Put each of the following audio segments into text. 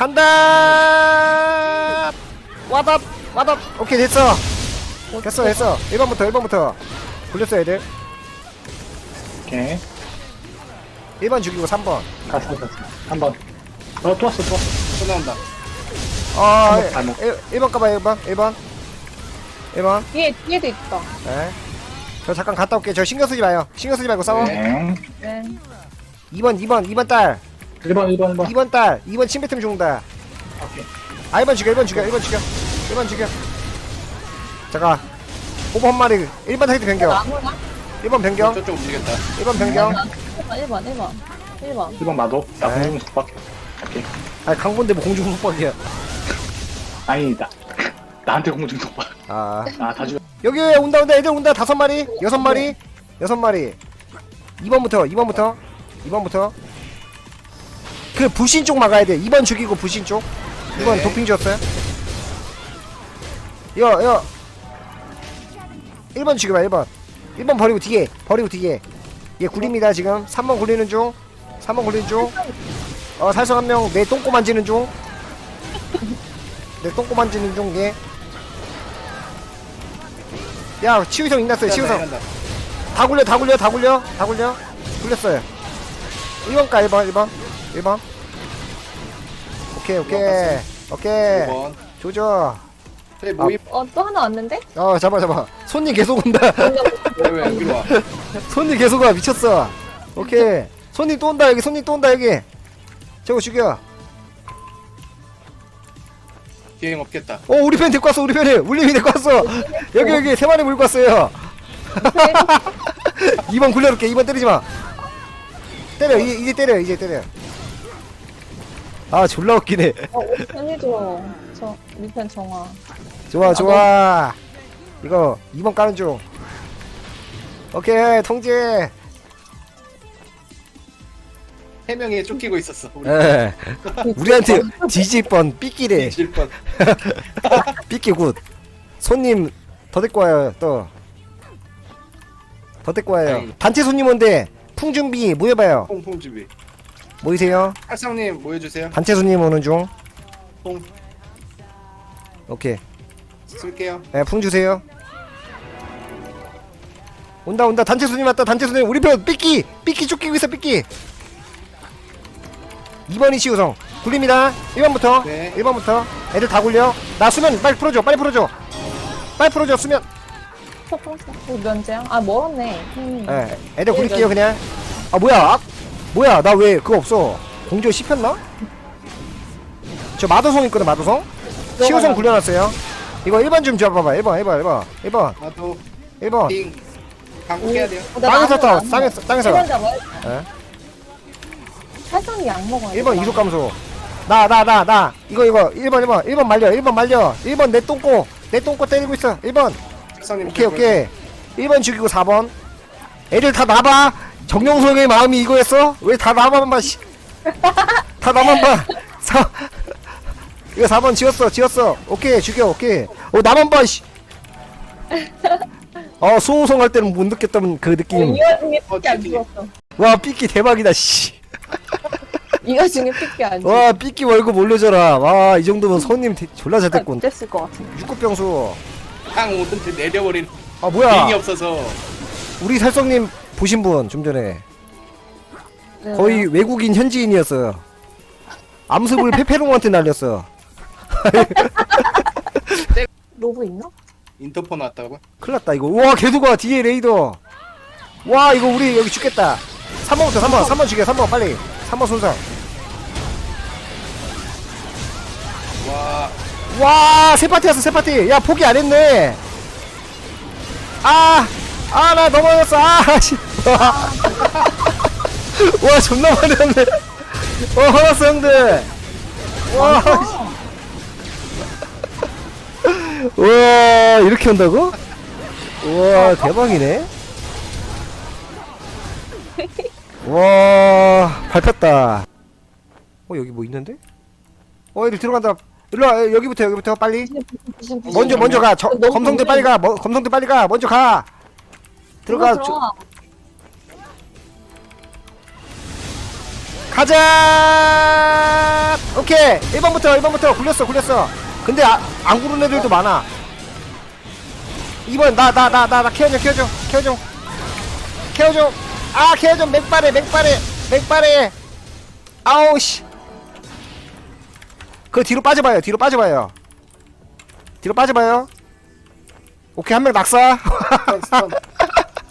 간다 와답 와답 오케이 됐어 됐어 됐어 1번부터 1번부터 굴렸어 애들 오케이. 1번 죽이고 3번 갔어, 갔어. 한 번. 어, 또 왔어, 또 왔어. 또 나온다. 아 한번 잘 먹- 1, 번 가봐요 1번 1번 1번 뒤에 뒤에도 있다. 네. 저 잠깐 갔다 올게요 저 신경 쓰지 마요 신경 쓰지 말고 싸워 네. 네. 2번 2번 2번 딸 1번, 1번, 1번. 2번 딸 2번 침뱉음 죽는다 오케이. 아 1번 죽여 1번 죽여 1번 죽여 1번 죽여 잠깐 5번 한 마리 1번 타이트 변경 나무나? 1번 변경 저쪽 움직였다. 1번 변경 1번 1번 1번 1번. 1번 마도. 나 네. 공중 속박해. 오케이. 아 강본데 뭐 공중 속박이야 아니다. 나한테 공중 속박. 아 아, 다 죽여. 여기 온다 온다 애들 온다 다섯 마리 여섯 마리 여섯 마리 2번부터 2번부터 2번부터 그 부신 쪽 막아야 돼. 2번 죽이고 부신 쪽. 2번 네. 도핑 줬어요? 여 여 1번 죽여봐 1번. 1번 버리고 뒤에 버리고 뒤에. 얘 굴립니다 지금. 3번 굴리는 중. 3번 굴리는 중 어 살성 한 명. 내 똥꼬 만지는 중 내 똥꼬 만지는 중 얘. 야 치우성 인났어요 치우성. 다 굴려 다 굴려 다 굴려 다 굴려. 굴렸어요. 1번 가 1번 1번. 1번 오케이 오케이. 오케이. 5번. 조져. 네, 모임. 어 또 하나 왔는데? 어 잡아 잡아. 손님 계속 온다. 왜, 왜 여기로 와? 손님 계속 와 미쳤어. 오케이. 손님 또 온다 여기. 손님 또 온다 여기. 저거 죽여. 기행 없겠다. 어 우리 편 데리고 왔어 우리 편이 울림이 데리고 왔어. 여기 여기 세 마리 물고 왔어요. 2번 굴려놓을게. 2번 때리지 마. 때려 이제, 이제 때려 이제 때려 아 졸라 웃기네 어 편해줘. 저 우리 편 정화. 좋아 좋아 이거 2번 까는 중 오케이 통제 세 명이 쫓기고 있었어. 우리 예 우리한테 뒤질 뻔 삐끼래 질 뻔. 삐끼 굿 손님 더 데리고 와요 또더 데리고 와요 다행이다. 단체 손님 온대 풍준비 모여봐요 퐁퐁 준비. 모이세요. 할성님 모여주세요. 단체 손님 오는 중. 퐁 오케이. 쓸게요. 네, 풍 주세요. 온다 온다. 단체 손님 왔다. 단체 손님 우리 편 삐끼! 삐끼 쫓기고 있어 삐끼. 2번이 시우성. 굴립니다. 1번부터. 네. 1번부터. 애들 다 굴려. 나 수면 빨리 풀어줘 빨리 풀어줘. 빨리 풀어줘 수면. 어 면제야? 아 멀었네. 음. 예 애들 굴릴게요 그냥. 아 뭐야? 아, 뭐야 나 왜 그거 없어? 공조 씹혔나? 저 마도성 있거든 마도성. 시우성 굴려놨어요. 이거 1번 좀 잡아봐. 1번 1번 1번 1번 나도. 1번 띵. 방콕 해야 돼요. 어, 나 땅에서 나무, 따 나무. 땅에서 땅에서. 1번 잡아요. 예. 살성이 약 먹어야 돼. 1번 이속 감소. 나 나 나 나. 이거 이거. 1번 1번 1번 말려 1번 말려. 1번 내 똥꼬. 내 똥꼬 때리고 있어. 1번 할성님. 오케이 오케이. 1번 죽이고 4번. 애들 다 나봐 정영석의 마음이 이거였어? 왜 다 나만 봐 씨. 다 나만 봐 4, 이거 4번 지웠어 지웠어 오케이 죽여 오케이 어 나만 봐 씨. 어 수호성 할 때는 못 느꼈던 그 느낌 이거 중에 어, 삐끼 안. 죽었어. 와 삐끼 대박이다 씨 이거 중에 삐끼 안 죽었어. 와 삐끼 월급 올려줘라 와 이 정도면 손님 대- 졸라 잘 됐군 됐을 것 같은데. 육급병수 땅 오던데 내려버린 아 비행이 뭐야 없어서 우리 살성님 보신 분 좀 전에 네, 거의 외국인 현지인이었어요. 암습을 페페롱한테 날렸어 로브 있나? 인터폰 왔다고? 큰일 났다 이거. 와 계속 와 뒤에 레이더. 와 이거 우리 여기 죽겠다. 3번부터 3번 3번 죽여 3번 빨리. 3번 손상. 와. 와 세 파티 왔어 세 파티. 야 포기 안 했네. 아 아 나 넘어졌어. 아 씨 와 존나 많이 왔네 와 화났어 형들 와 씨. 와 이렇게 온다고? 와 대박이네 와 밟혔다 어 여기 뭐 있는데? 어 여기 들어간다 일로와 여기부터 여기부터 빨리 부신, 부신. 먼저 먼저 가. 저, 검성대. 빨리 가. 뭐, 검성대 빨리 가. 먼저 가. 들어가. 들어가. 저- 가자. 오케이! 1번부터 1번부터. 굴렸어 굴렸어. 근데 아, 안 구른 애들도 많아. 2번 나 나 나 나 나 케어줘 케어줘 케어줘. 케어줘. 아 케어줘. 맥발에 맥발에 맥발에. 아우 씨 그 뒤로 빠져봐요 뒤로 빠져봐요. 뒤로 빠져봐요. 오케이 한 명 낙사. 스턴 스턴.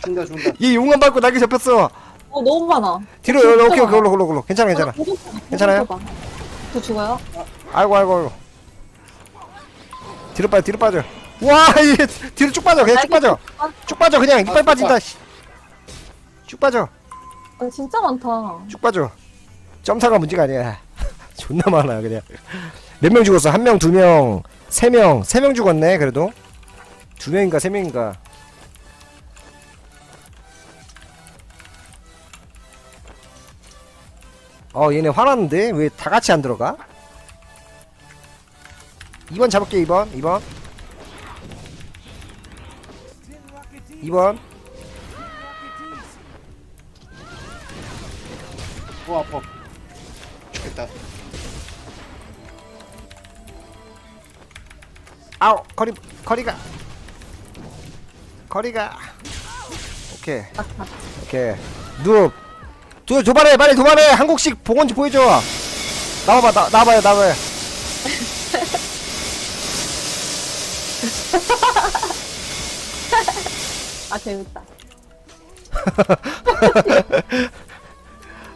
준다 준다 얘 용암 밟고 날개 잡혔어 어 너무 많아. 뒤로 진짜 오케이. 올라 올라 올라. 괜찮아 괜찮아. 아, 봐, 괜찮아요? 저 죽어요? 아이고 아이고 아이고. 뒤로 빠져 뒤로 빠져. 와얘 뒤로 쭉 빠져 그냥 쭉 빠져. 아, 쭉 빠져. 그냥 이빨 아, 빠진다 씨. 쭉 빠져. 아, 진짜 많다. 쭉 빠져. 점사가 문제가 아니야. 존나 많아 그냥. 몇 명 죽었어? 한 명 두 명 세 명. 세 명 죽었네 그래도. 두 명인가 세 명인가 어 얘네 화났는데? 왜 다 같이 안 들어가? 2번 잡을게 2번 2번. 2번. 어 아파. 죽겠다. 아우 거리 거리가. 거리가. 오케이. 오케이. 누 두, 도발해 빨리 도발해. 한국식 봉원지 보여줘. 나와봐 나, 나와봐요 나와봐요. 아 재밌다.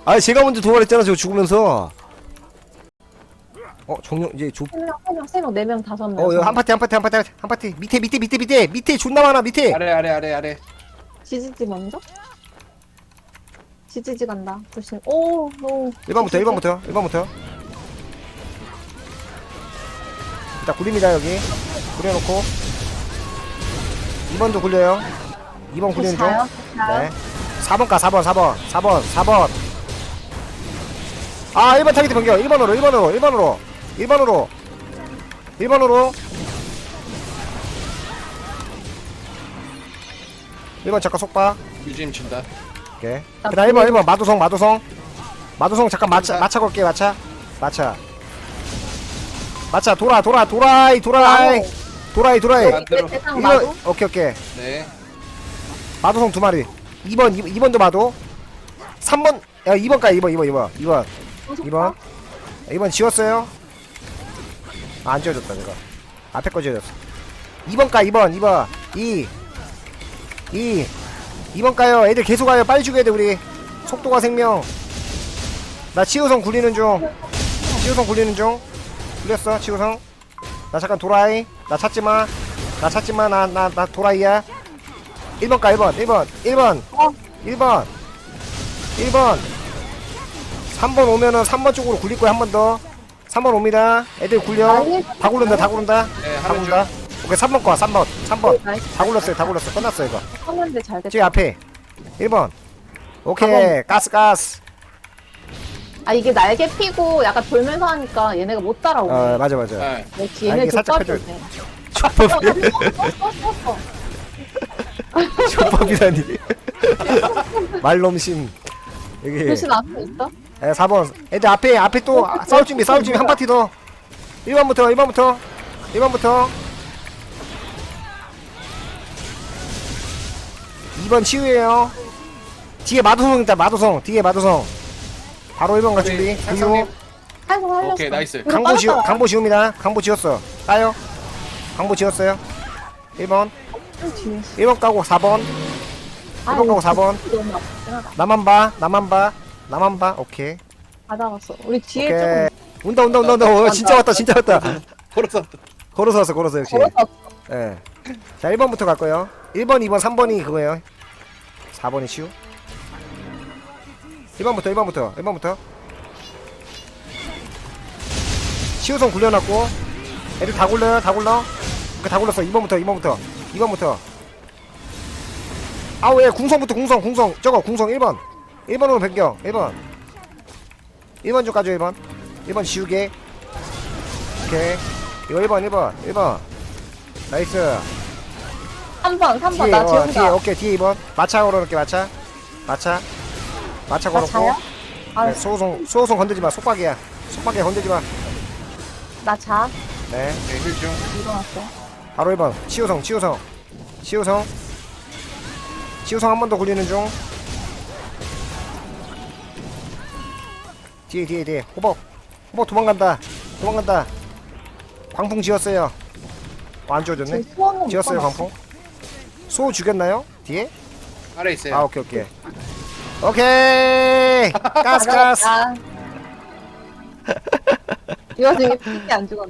아 제가 먼저 도발했잖아 저거 죽으면서. 어 정령 이제 조 세 명, 세 명, 세 명, 네 명, 다섯 명. 어, 이거 한 파티 한 파티 한 파티 한 파티. 밑에 밑에 밑에 밑에 밑에 존나 많아 밑에. 아래 아래 아래 아래. 지지지 먼저? 지지지 간다. 조심. 오, 오. 1번부터 1번부터 1번부터. 일단 굴립니다 여기. 굴려놓고. 2번도 굴려요. 2번 굴리는 중? 네. 4번 가 4번 4번. 4번 4번. 아 1번 타깃 변경. 1번으로 1번으로 1번으로. 1번으로. 1번으로. 1번 잠깐 속박. 유진 준다 오케이 나그 다음 1번 1번. 마도성 마도성. 마도성 잠깐 마차 마차 걸게 마차. 마차. 마차 돌아 돌아 도라이 도라이. 도라이 도라이. 만들어 대상 1번 마도? 오케이 오케이. 네. 마도성 두 마리. 2번 2, 번도 마도. 3번 야 2번 가 2번 2번 2번. 2번. 2번. 2번 지웠어요? 아, 안 지워졌다 내가. 앞에 거 지워졌어. 2번 가 2번 2번. 2 2 2번 가요 애들 계속 가요. 빨리 죽여야 돼 우리. 속도가 생명. 나 치우성 굴리는 중. 치우성 굴리는 중. 굴렸어 치우성. 나 잠깐 도라이. 나 찾지마. 나 찾지마. 나 나 나 도라이야. 1번 가 1번. 1번. 1번. 어. 1번. 1번. 3번 오면은 3번 쪽으로 굴릴 거야 한 번 더. 3번 옵니다. 애들 굴려. 다 굴른다 다 굴른다. 네, 다 굴른다 오케이 3번 거야 3번. 3번. 나이스. 다 굴렸어요 다 굴렸어 끝났어 이거. 하는데 잘 됐다. 저기 앞에. 1번. 오케이 4번. 가스 가스. 아 이게 날개 피고 약간 돌면서 하니까 얘네가 못 따라오네. 어 맞아 맞아. 네. 역시 아, 얘네 살짝 족밥이네. 족밥이 어, 족밥이라니. 말놈신 여기 대신 앞에 있어? 에 4번. 애들 앞에 앞에 또 아, 싸울 준비 싸울 준비. 한 파티 더. 1번부터 1번부터. 1번부터 2번 치유예요. 뒤에 마도성 있다 마도성. 뒤에 마도성. 바로 1번 갈 준비. 살렸어. 오케이, 나이스. 이거 강보 지우 빠졌다. 강보 지웁니다. 강보 지웠어 까요? 강보 지웠어요? 1번. 좀 뒤에 있어. 1번 까고 4번. 아, 1번 가고 이거 4번. 너무 아프긴 하다. 나만 봐 나만 봐 나만 봐. 오케이. 다 잡았어. 우리 뒤에 오케이. 조금 온다 온다 온다 온다. 어, 진짜 왔다 진짜 왔다. 걸어서 왔다. 걸어서 왔어 걸어서 역시. 걸어서 예. 자 1번부터 갈 거예요. 1번 2번 3번이 그거예요 4번이 치우 1번부터 1번부터 1번부터. 치우성 굴려놨고 애들 다 굴려요 다 굴러? 오케이, 다 굴렀어. 2번부터 2번부터 2번부터. 아우 예 궁성부터 궁성 궁성. 저거 궁성 1번. 1번으로 변경 1번. 1번 좀 까줘 1번. 1번 지우개. 오케이. 이거 1번 1번 1번. 나이스 3번, 3번. 뒤에 나 어, 뒤에 지운다. 오케이 뒤에 2번. 마차 걸어놓게 마차. 마차. 마차 나 걸었고? 아, 네, 소호송 소호송 건들지 마 속박이야. 속박이야 건들지 마. 나 자. 네. 네, 힐 중. 일어났어. 바로 1번. 치우성 치우성. 치우성. 치우성 한 번 더 굴리는 중. 뒤에 뒤에 뒤에. 호박 호박 도망간다. 도망간다. 광풍 지었어요. 어, 안 지워졌네? 지금 소원은 지었어요 못 광풍 소 죽였나요? 뒤에? 아래 있어요. 아 오케이 오케이 오케이 가스 가스 아. 이 와중에 피안 죽었네.